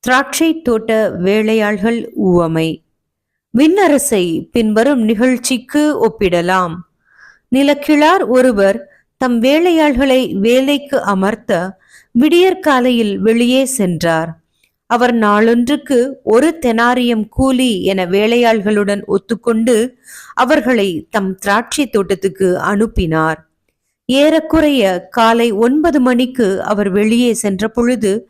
திராட்சை தோட்ட வேலையாள்கள் உவமை. விண்ணரசை பின்வரும் நிகழ்ச்சிக்கு ஒப்பிடலாம். நிலக்கிழார் ஒருவர் தம் வேலையாள்களை வேலைக்கு அமர்த்த விடியற்காலையில் வெளியே சென்றார். அவர் நாளொன்றுக்கு ஒரு தெனாரியம் கூலி என வேலையாள்களுடன் ஒத்துக்கொண்டு அவர்களை தம் திராட்சை தோட்டத்துக்கு அனுப்பினார். ஏறக்குறைய காலை ஒன்பது மணிக்கு அவர் வெளியே சென்ற பொழுது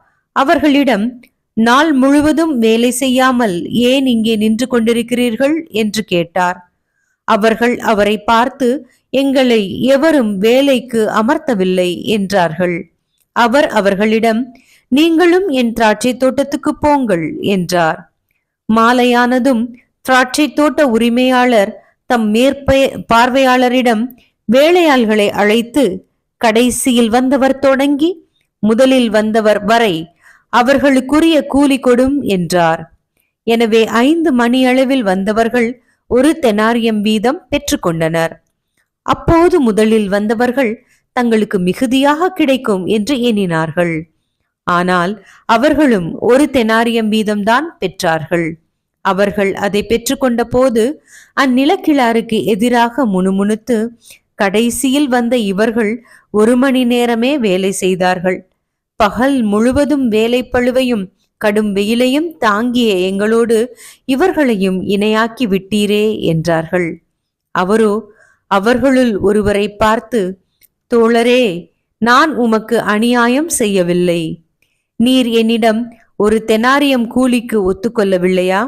அவர்களிடம் நாள் முழுவதும் வேலை செய்யாமல் ஏன் இங்கே நின்று கொண்டிருக்கிறீர்கள்? என்று கேட்டார். அவர்கள் அவரை பார்த்து எங்களை எவரும் வேலைக்கு அமர்த்தவில்லை என்றார்கள். அவர் அவர்களிடம் நீங்களும் என் திராட்சை தோட்டத்துக்கு போங்கள் என்றார். மாலையானதும் திராட்சை தோட்ட உரிமையாளர் தம் மேற்ப பார்வையாளரிடம் வேலையாள்களை அழைத்து கடைசியில் வந்தவர் தொடங்கி முதலில் வந்தவர் வரை அவர்களுக்குரிய கூலி கொடும் என்றார். எனவே ஐந்து மணி அளவில் வந்தவர்கள் ஒரு தெனாரியம் வீதம் பெற்றுக்கொண்டனர் அப்போது முதலில் வந்தவர்கள் தங்களுக்கு மிகுதியாக கிடைக்கும் என்று எண்ணினார்கள். ஆனால் அவர்களும் ஒரு தெனாரியம் வீதம்தான் பெற்றார்கள். அவர்கள் அதை பெற்றுக்கொண்ட போது அந்நிலக்கிழாருக்கு எதிராக முணுமுணுத்து கடைசியில் வந்த இவர்கள் ஒரு மணி நேரமே வேலை செய்தார்கள். பகல் முழுவதும் வேலை பழுவையும் கடும் வெயிலையும் தாங்கிய எங்களோடு இவர்களையும் இணையாக்கி விட்டீரே என்றார்கள். அவரோ அவர்களுள் ஒருவரை பார்த்து தோழரே நான் உமக்கு அநியாயம் செய்யவில்லை. நீர் என்னிடம் ஒரு தெனாரியம் கூலிக்கு ஒத்துக்கொள்ளவில்லையா?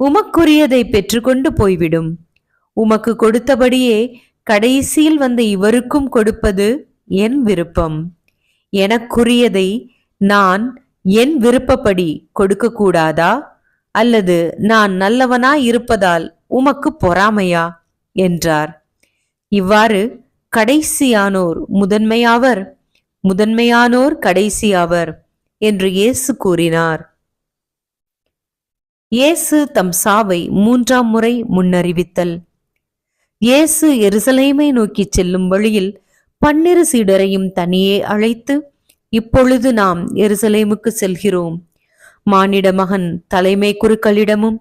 உமக்குரியதை பெற்றுக்கொண்டு போய்விடும். உமக்கு கொடுத்தபடியே கடைசியில் வந்த இவருக்கும் கொடுப்பது என் விருப்பம். எனக்குரியதை நான் என் விருப்பப்படி கொடுக்கக்கூடாதா? அல்லது நான் நல்லவனாய் இருப்பதால் உமக்கு பொறாமையா? என்றார். இவ்வாறு கடைசியானோர் முதன்மையாவர் முதன்மையானோர் கடைசியாவர் என்று இயேசு கூறினார். இயேசு தம் சாவை மூன்றாம் முறை முன்னறிவித்தல். இயேசு எருசலேமை நோக்கி செல்லும் வழியில் பன்னிரு சீடரையும் தனியே அழைத்து இப்பொழுது நாம் எருசலேமுக்கு செல்கிறோம். மானிட மகன் தலைமை குருக்களிடமும்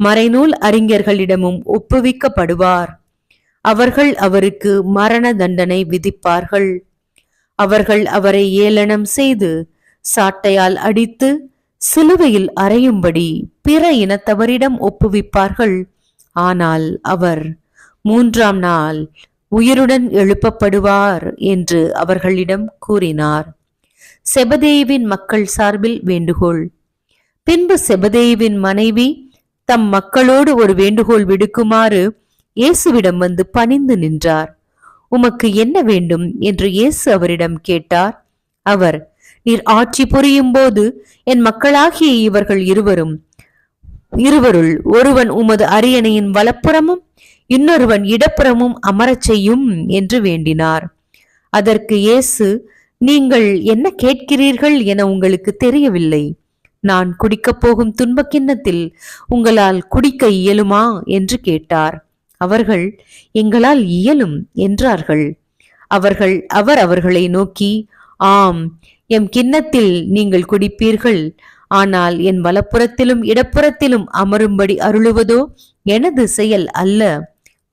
மறைநூல் அறிஞர்களிடமும் ஒப்புவிக்கப்படுவார். அவர்கள் அவருக்கு மரண தண்டனை விதிப்பார்கள். அவர்கள் அவரை ஏளனம் செய்து சாட்டையால் அடித்து சிலுவையில் அறையும்படி பிற இனத்தவரிடம் ஒப்புவிப்பார்கள். ஆனால் அவர் மூன்றாம் நாள் உயிருடன் எழுப்பப்படுவார் என்று அவர்களிடம் கூறினார். செபதேவின் மக்கள் சார்பில் வேண்டுகோள். பின்பு செபதேவின் மனைவி தம் மக்களோடு ஒரு வேண்டுகோள் விடுக்குமாறு இயேசுவிடம் வந்து பணிந்து நின்றார். உமக்கு என்ன வேண்டும்? என்று இயேசு அவரிடம் கேட்டார். அவர் நீர் ஆட்சி புரியும் போது என் மக்களாகிய இவர்கள் இருவரும் இருவருள் ஒருவன் உமது அரியணையின் வலப்புறமும் இன்னொருவன் இடப்புறமும் அமரச் செய்யும் என்று வேண்டினார். அதற்கு இயேசு நீங்கள் என்ன கேட்கிறீர்கள் என உங்களுக்கு தெரியவில்லை. நான் குடிக்கப் போகும் துன்பக் கிண்ணத்தில் உங்களால் குடிக்க இயலுமா? என்று கேட்டார். அவர்கள் எங்களால் இயலும் என்றார்கள். அவர்கள் அவர் அவர்களை நோக்கி ஆம் எம் கிண்ணத்தில் நீங்கள் குடிப்பீர்கள். ஆனால் என் வலப்புறத்திலும் இடப்புறத்திலும் அமரும்படி அருளுவதோ எனது செயல் அல்ல.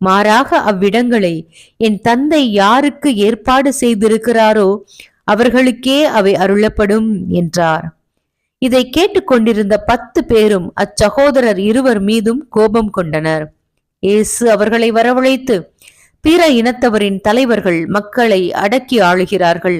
மாறாக அவ்விடங்களை என் தந்தை யாருக்கு ஏற்பாடு செய்திருக்கிறாரோ அவர்களுக்கே அவை அருளப்படும் என்றார். இதை கேட்டுக்கொண்டிருந்த பத்து பேரும் அச்சகோதரர் இருவர் மீதும் கோபம் கொண்டனர். இயேசு அவர்களை வரவழைத்து பிற இனத்தவரின் தலைவர்கள் மக்களை அடக்கி ஆளுகிறார்கள்.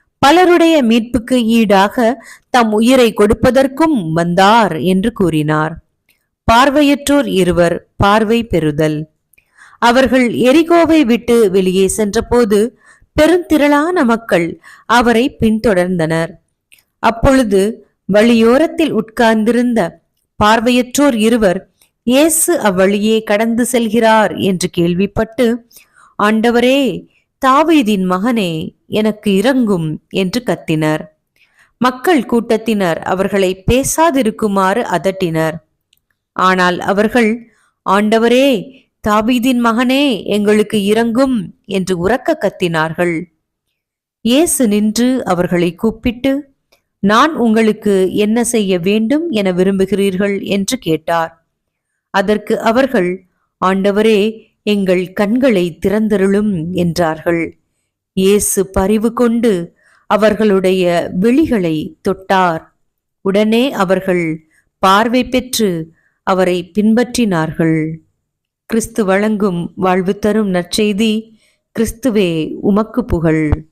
பலருடைய மீட்புக்கு ஈடாக தம் உயிரை கொடுப்பதற்கும் வந்தார் என்று கூறினார். பார்வையற்றோர் இருவர் பார்வை பெறுதல். அவர்கள் எரிகோவை விட்டு வெளியே சென்றபோது பெருந்திரளான மக்கள் அவரை பின்தொடர்ந்தனர். அப்பொழுது வழியோரத்தில் உட்கார்ந்திருந்த பார்வையற்றோர் இருவர் இயேசு அவ்வழியே கடந்து செல்கிறார் என்று கேள்விப்பட்டு ஆண்டவரே தாவீதின் மகனே எனக்கு இறங்கும் என்று கத்தினர். மக்கள் கூட்டத்தினர் அவர்களை பேசாதிருக்குமாறு அதட்டினர். ஆனால் அவர்கள் ஆண்டவரே தாவீதின் மகனே எங்களுக்கு இறங்கும் என்று உறக்க கத்தினார்கள். இயேசு நின்று அவர்களை கூப்பிட்டு நான் உங்களுக்கு என்ன செய்ய வேண்டும் என விரும்புகிறீர்கள்? என்று கேட்டார். அதற்கு அவர்கள் ஆண்டவரே எங்கள் கண்களை திறந்தருளும் என்றார்கள். இயேசு பரிவு கொண்டு அவர்களுடைய விழிகளை தொட்டார். உடனே அவர்கள் பார்வை பெற்று அவரை பின்பற்றினார்கள். கிறிஸ்து வழங்கும் வாழ்வு தரும் நற்செய்தி கிறிஸ்துவே உமக்கு புகழ்.